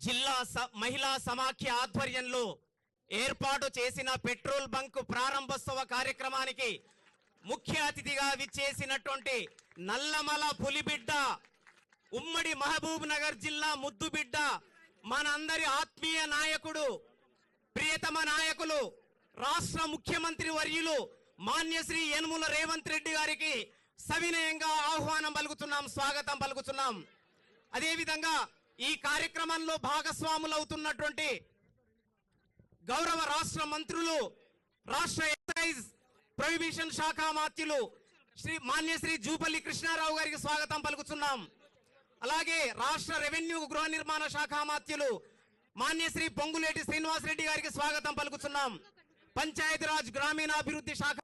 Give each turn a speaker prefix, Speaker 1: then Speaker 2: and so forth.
Speaker 1: జిల్లా స- మహిళా సమాఖ్య ఆధ్వర్యంలో ఏర్పాటు చేసిన పెట్రోల్ బంక్ ప్రారంభోత్సవ కార్యక్రమానికి ముఖ్య అతిథిగా విచ్చేసినటువంటి నల్లమల పులిబిడ్డ ఉమ్మడి మహబూబ్ నగర్ జిల్లా ముద్దుబిడ్డ మనందరి ఆత్మీయ నాయకుడు ప్రియతమ నాయకులు రాష్ట్ర ముఖ్యమంత్రి వర్యులు మాన్యశ్రీ యనుముల రేవంత్ రెడ్డి గారికి సవినయంగా ఆహ్వానం పలుకుతున్నాం స్వాగతం పలుకుతున్నాం. అదేవిధంగా ఈ కార్యక్రమంలో భాగస్వాములవుతున్నటువంటి గౌరవ రాష్ట్ర మంత్రులు రాష్ట్ర ఎక్సైజ్ ప్రొహిబిషన్ శాఖ మాత్యులు శ్రీ మాన్యశ్రీ జూపల్లి కృష్ణారావు గారికి స్వాగతం పలుకుతున్నాం. అలాగే రాష్ట్ర రెవెన్యూ గృహ నిర్మాణ శాఖ మాత్యులు మాన్యశ్రీ పొంగులేటి శ్రీనివాసరెడ్డి గారికి స్వాగతం పలుకుతున్నాం. పంచాయతీరాజ్ గ్రామీణాభివృద్ధి శాఖ